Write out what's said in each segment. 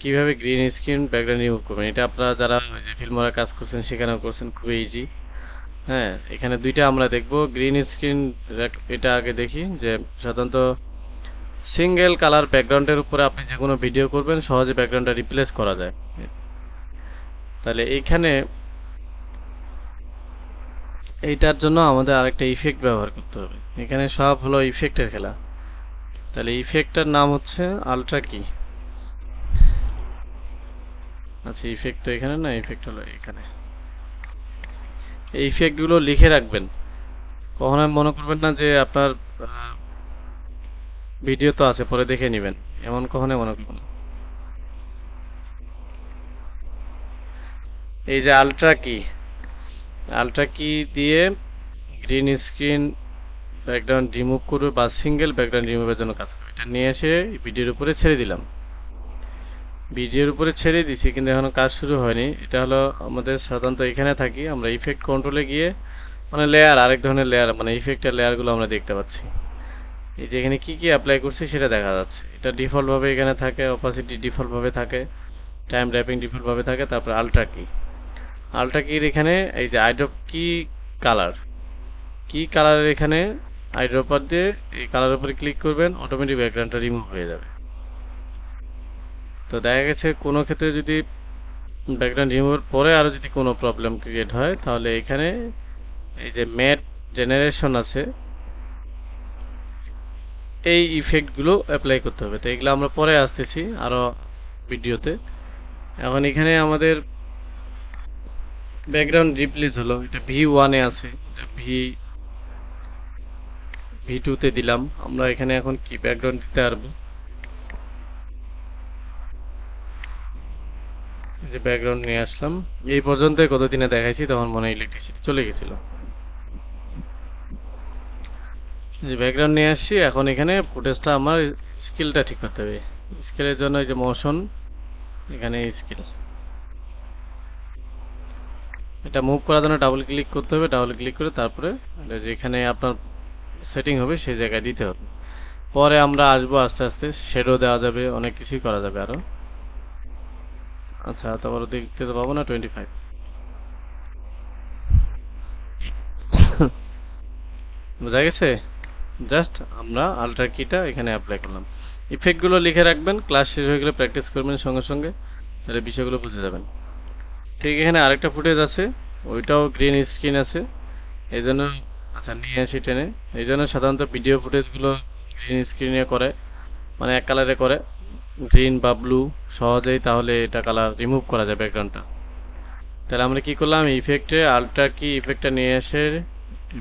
কীভাবে green screen background remove করবেন? এটা আপনারা যারা ওই যে ফিল্মরা কাজ করছেন, সেখানেও করছেন, খুবই ইজি হ্যাঁ এখানে দুইটা আমরা দেখব। গ্রিন স্ক্রিন এটা আগে দেখি যে সাধারণত সিঙ্গেল কালার ব্যাকগ্রাউন্ডের উপরে আপনি যে কোনো ভিডিও করবেন, সহজে ব্যাকগ্রাউন্ডটা রিপ্লেস করা যায়। তাহলে এইখানে এইটার জন্য আমাদের আরেকটা ইফেক্ট ব্যবহার করতে হবে। এখানে সব হলো ইফেক্টের খেলা। তাহলে ইফেক্টটার নাম হচ্ছে আলট্রা কি আচ্ছা ইফেক্ট তো এখানে না? ইফেক্ট হলো এখানে। এই ইফেক্টগুলো লিখে রাখবেন। কখনো মনে করবেন না যে আপনার ভিডিও তো আছে, পরে দেখে নেবেন। এমন কখনো মনে করবেন না। এই যে আলট্রা কি আলট্রা কি দিয়ে গ্রিন স্ক্রিন ব্যাকগ্রাউন্ড রিমুভ করবে বা সিঙ্গেল ব্যাকগ্রাউন্ড রিমুভের জন্য কাজ করবে। এটা নিয়ে এসে ভিডিওর উপরে ছেড়ে দিলাম। ভিডিওর উপরে ছেড়ে দিছি, কিন্তু এখনও কাজ শুরু হয়নি। এটা হলো আমাদের সাধারণত এখানে থাকি, আমরা ইফেক্ট কন্ট্রোলে গিয়ে মানে লেয়ার আরেক ধরনের লেয়ার মানে ইফেক্টের লেয়ারগুলো আমরা দেখতে পাচ্ছি। এই যে এখানে কী কী অ্যাপ্লাই করছি সেটা দেখা যাচ্ছে। এটা ডিফল্টভাবে এখানে থাকে অপাসিটি ডিফল্টভাবে থাকে টাইম র্যাপিং ডিফল্টভাবে থাকে, তারপর আলট্রা কি আলট্রা কির এখানে এই যে আইড্রপ কি কালার কি কালারের এখানে আইড্রপার দিয়ে এই কালার উপরে ক্লিক করবেন অটোমেটিক ব্যাকগ্রাউন্ডটা রিমুভ হয়ে যাবে। তো দেখা গেছে কোনো ক্ষেত্রে যদি ব্যাকগ্রাউন্ড রিমুভের পরে আরও যদি কোনো প্রবলেম ক্রিয়েট হয়, তাহলে এখানে এই যে ম্যাট জেনারেশন আছে, এই ইফেক্টগুলো অ্যাপ্লাই করতে হবে। তো এগুলো আমরা পরে আসতেছি আরও ভিডিওতে। এখন এখানে আমাদের ব্যাকগ্রাউন্ড রিপ্লেস হলো। এটা ভি ওয়ানে আছে। ভি ভি টুতে দিলাম। আমরা এখানে এখন কি ব্যাকগ্রাউন্ড দিতে পারব? যে ব্যাকগ্রাউন্ড নিয়ে আসলাম, এই পর্যন্ত কতদিনে দেখাইছি, তখন মনে ইলেকট্রিসিটি চলে গেছিল। যে ব্যাকগ্রাউন্ড নিয়ে আসছি, এখন এখানে ফুটেজটা আমার স্কিলটা ঠিক করতে হবে। স্কিলের জন্য এই যে মোশন এখানে স্কিল এটা মুভ করার জন্য ডাবল ক্লিক করতে হবে ডাবল ক্লিক করে তারপরে যেখানে আপনার সেটিং হবে, সেই জায়গায় দিতে হবে। পরে আমরা আসব আস্তে আস্তে শেডো দেওয়া যাবে, অনেক কিছুই করা যাবে আরও। আচ্ছা তারপরে দেখতে তো পাবো না টোয়েন্টি ফাইভ বোঝা গেছে? জাস্ট আমরা আলট্রা কিটা এখানে অ্যাপ্লাই করলাম। ইফেক্টগুলো লিখে রাখবেন ক্লাস শেষ হয়ে গেলে প্র্যাকটিস করবেন সঙ্গে সঙ্গে, তাহলে বিষয়গুলো বুঝে যাবেন। ঠিক এখানে আরেকটা ফুটেজ আছে, ওইটাও গ্রিন স্ক্রিন আছে। এই জন্য আচ্ছা নিয়ে আসি টেনে। এই জন্য সাধারণত ভিডিও ফুটেজগুলো গ্রিন স্ক্রিনে করে মানে এক কালারে করে। গ্রিন বা ব্লু সহজেই তাহলে এটা কালার রিমুভ করা যায় ব্যাকগ্রাউন্ডটা তাহলে আমরা কি করলাম? ইফেক্টে আলট্রা কি ইফেক্টটা নিয়ে এসে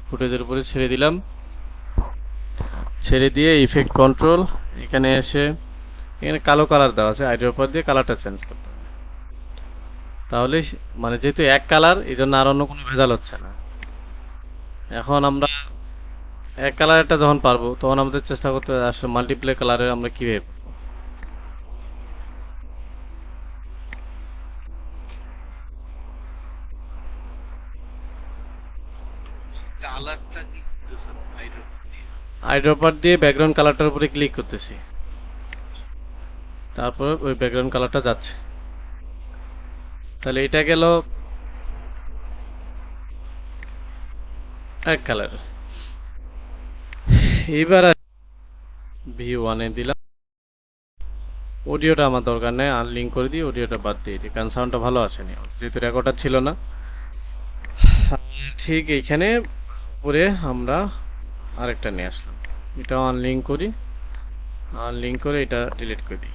ফুটেজের উপরে ছেড়ে দিলাম। ছেড়ে দিয়ে ইফেক্ট কন্ট্রোল এখানে এসে এখানে কালো কালার দেওয়া আছে আইডিয়ার উপর দিয়ে কালারটা চেঞ্জ করতে হবে। তাহলে মানে যেহেতু এক কালার এই জন্য আর অন্য কোনো ভেজাল হচ্ছে না। এখন আমরা এক কালারটা যখন পারব, তখন আমাদের চেষ্টা করতে আসলে মাল্টিপ্লে কালারের আমরা কীভাবে পারব আইড্রপার দিয়ে ব্যাকগ্রাউন্ড কালারটার উপরে ক্লিক করতেছি। তারপর ওই ব্যাকগ্রাউন্ড কালারটা যাচ্ছে। তাহলে এটা গেল এক কালার এইবার ভি ওয়ানে দিলাম। অডিওটা আমার দরকার নেই আনলিঙ্ক করে দিই অডিওটা বাদ দিয়ে দিই, কারণ সাউন্ডটা ভালো আসেনি। যেহেতু রেকর্ডার ছিল না। ঠিক এইখানে উপরে আমরা আরেকটা নিয়ে আসলাম। এটা আনলিঙ্ক করি। আনলিঙ্ক করে এটা ডিলিট করে দিই।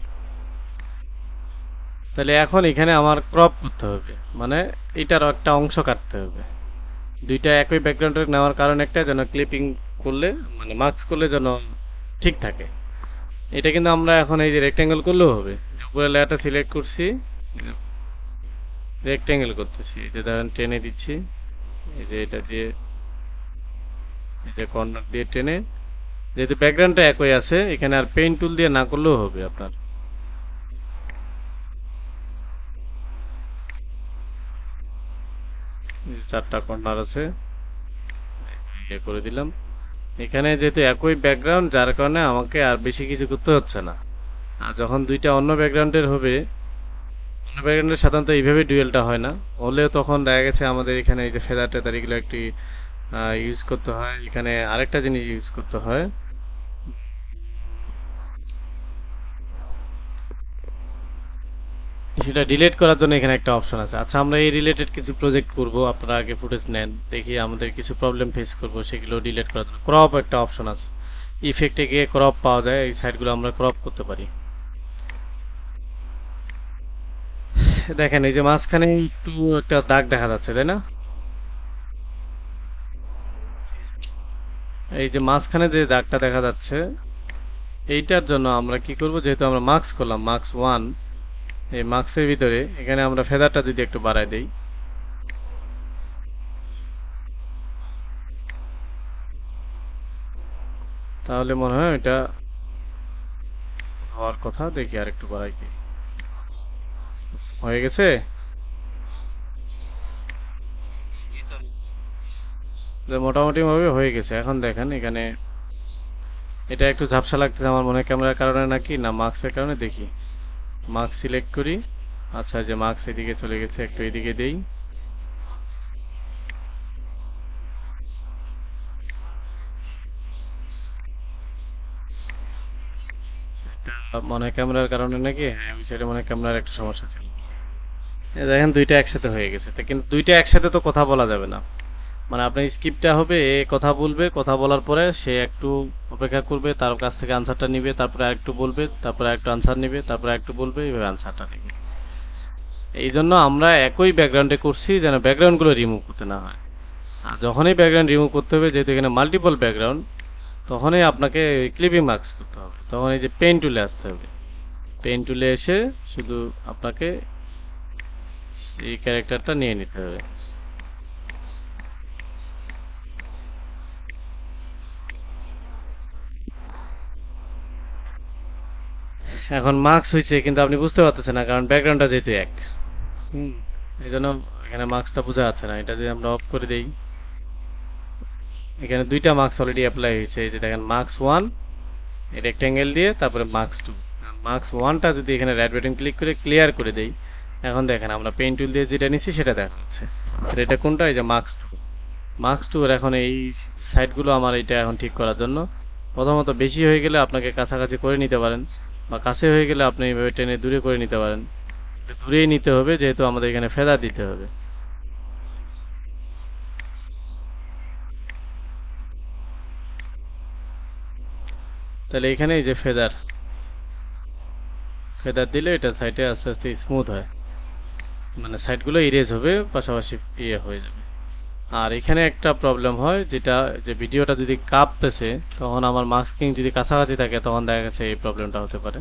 তাহলে এখন এখানে আমার ক্রপ করতে হবে। মানে এটার একটা অংশ কাটতে হবে। দুইটা একই ব্যাকগ্রাউন্ডে নেওয়ার কারণ একটা, যেন ক্লিপিং করলে মানে মার্কস করলে যেন ঠিক থাকে। এটা কিন্তু আমরা এখন এই যে রেক্টেঙ্গেল করলেও হবে। উপরে লেয়ারটা সিলেক্ট করছি। রেক্টেঙ্গেল করতেছি। এই যে ধরেন টেনে দিচ্ছি। এই যে এটা দিয়ে যে কর্নার দিয়ে টেনে, যেহেতু ব্যাকগ্রাউন্ডটা একই আছে, এখানে আর টুল দিয়ে না করলেও হবে আপনার। চারটা কর্নার আছে করে দিলাম। এখানে যেহেতু একই ব্যাকগ্রাউন্ড যার কারণে আমাকে আর বেশি কিছু করতে হচ্ছে না। আর যখন দুইটা অন্য ব্যাকগ্রাউন্ডের হবে, অন্য ব্যাকগ্রাউন্ডে সাধারণত এইভাবে ডুয়েলটা হয় না। হলেও তখন দেখা গেছে আমাদের এখানে এই যে ফেদার টেদার একটু ইউজ করতে হয়। এখানে আরেকটা জিনিস ইউজ করতে হয়। সেটা ডিলিট করার জন্য এখানে একটা অপশন আছে। আচ্ছা আমরা এই রিলেটেড কিছু প্রজেক্ট করব, আপনারা আগে ফুটেজ নেন, দেখি আমাদের কিছু প্রবলেম ফেস করব, সেগুলো ডিলেট করার জন্য। ক্রপ একটা অপশন আছে। ইফেক্টে গিয়ে ক্রপ পাওয়া যায়, এই সাইটগুলো আমরা ক্রপ করতে পারি। দেখেন, এই যে মাঝখানে একটু একটা দাগ দেখা যাচ্ছে, তাই না? এই যে মাঝখানে যে দাগটা দেখা যাচ্ছে, এইটার জন্য আমরা কি করব? যেহেতু আমরা মার্কস করলাম মার্কস ওয়ান এই মার্কসের ভিতরে, এখানে আমরা ফেদারটা যদি একটু বাড়াই দেই। তাহলে মনে হয় এটা হওয়ার কথা। দেখি আর একটু বাড়াই কি। হয়ে গেছে? মোটামুটি ভাবে হয়ে গেছে। এখন দেখেন এখানে এটা একটু ঝাপসা লাগতেছে আমার মনে ক্যামেরার কারণে নাকি? না মার্কসের কারণে দেখি। মার্কস সিলেক্ট করি। আচ্ছা যে মার্কস এদিকে চলে গেছে, একটু এদিকে দেই। মনে ক্যামেরার কারণে নাকি? হ্যাঁ ওই সাইডে মনে ক্যামেরার একটা সমস্যা ছিল। দেখেন দুইটা একসাথে হয়ে গেছে। কিন্তু দুইটা একসাথে তো কথা বলা যাবে না। মানে আপনার স্ক্রিপ্টটা হবে, এ কথা বলবে, কথা বলার পরে সে একটু অপেক্ষা করবে, তার কাছ থেকে আনসারটা নিবে, তারপরে আরেকটু বলবে, তারপরে আরেকটু আনসার নিবে, তারপরে আরেকটু বলবে, এইভাবে আনসারটা নেবে। এই জন্য আমরা একই ব্যাকগ্রাউন্ডে করছি যেন ব্যাকগ্রাউন্ডগুলো রিমুভ করতে না হয়। আর যখনই ব্যাকগ্রাউন্ড রিমুভ করতে হবে, যেহেতু এখানে মাল্টিপল ব্যাকগ্রাউন্ড তখনই আপনাকে ক্লিপিং মার্কস করতে হবে। তখন এই যে পেন টুলে আসতে হবে। পেন টুলে এসে শুধু আপনাকে এই ক্যারেক্টারটা নিয়ে নিতে হবে। এখন মার্কস হয়েছে কিন্তু আপনি বুঝতে পারতেছেন না কারণ ব্যাকগ্রাউন্ডটা যেহেতু এক। হুম। এই জন্য এখানে মার্কসটা বোঝা যাচ্ছে না এটা যদি আমরা অফ করে দেই। এখানে দুইটা মার্কস অলরেডি অ্যাপ্লাই হয়েছে এই যে দেখেন মার্কস ওয়ান এই রেক্ট্যাঙ্গেল দিয়ে তারপরে মার্কস টু মার্কস ওয়ানটা যদি এখানে রেড বাটন ক্লিক করে ক্লিয়ার করে দেই এখন দেখেন আমরা পেন টুল দিয়ে যেটা নিচ্ছি সেটা দেখা যাচ্ছে আর এটা কোনটা? এই যে মার্কস টু মার্কস টু এখন এই সাইটগুলো আমার এটা এখন ঠিক করার জন্য। প্রথমত বেশি হয়ে গেলে আপনাকে কাছাকাছি করে নিতে পারেন। বা কাছে হয়ে গেলে আপনি এইভাবে টেনে দূরে করে নিতে পারেন। দূরেই নিতে হবে, যেহেতু আমাদের এখানে ফেদা দিতে হবে। তাহলে এখানে এই যে ফেদার। ফেদার দিলে এটা সাইডে আস্তে আস্তে স্মুথ হয়। মানে সাইডগুলো ইরেজ হবে, পাশাপাশি ইয়ে হয়ে যাবে। আর এখানে একটা প্রবলেম হয়, যেটা, যে ভিডিওটা যদি কাঁপতেছে, তখন আমার মাস্কিং যদি কাছাকাছি থাকে, তখন দেখা গেছে এই প্রবলেমটা হতে পারে।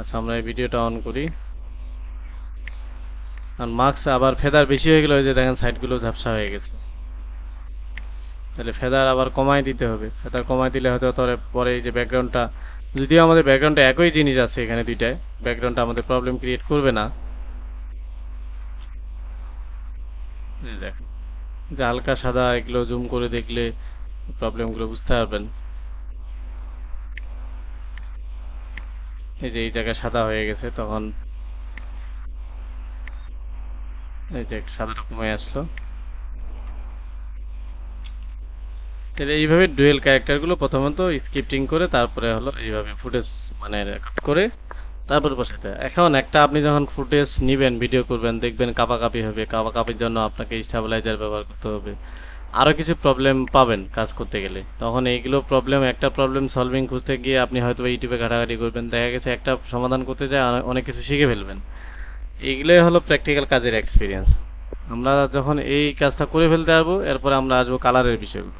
আচ্ছা আমরা এই ভিডিওটা অন করি। আর মাস্ক আবার ফেদার বেশি হয়ে গেলে, ওই যে দেখেন সাইডগুলো ঝাপসা হয়ে গেছে। তাহলে ফেদার আবার কমাই দিতে হবে। ফেদার কমাই দিলে হয়তো তোরে পরে এই যে ব্যাকগ্রাউন্ডটা যদিও আমাদের ব্যাকগ্রাউন্ডে একই জিনিস আছে এখানে দুইটায় ব্যাকগ্রাউন্ডটা আমাদের প্রবলেম ক্রিয়েট করবে না। দেখেন। যে হালকা সাদা এগুলো জুম করে দেখলে প্রবলেমগুলো বুঝতে পারবেন। এই যে এই জায়গায় সাদা হয়ে গেছে, তখন এই যে সাদাটা কমে আসলো। তাহলে এইভাবে ডুয়েল ক্যারেক্টারগুলো প্রথমত স্ক্রিপ্টিং করে, তারপরে হলো এইভাবে ফুটেজ মানে রেকর্ড করে তারপর হয়। এখন একটা আপনি যখন ফুটেজ নিবেন ভিডিও করবেন, দেখবেন কাপাকাপি হবে, কাপাকাপির জন্য আপনাকে স্টেবিলাইজার ব্যবহার করতে হবে। আরও কিছু প্রবলেম পাবেন কাজ করতে গেলে। তখন এইগুলো প্রবলেম একটা প্রবলেম সলভিং খুঁজতে গিয়ে আপনি হয়তো ইউটিউবে ঘাটাঘাটি করবেন, দেখা গেছে একটা সমাধান করতে যায় অনেক কিছু শিখে ফেলবেন। এইগুলোই হলো প্র্যাকটিক্যাল কাজের এক্সপিরিয়েন্স আমরা যখন এই কাজটা করে ফেলতে পারব, এরপরে আমরা আসব কালারের বিষয়গুলো।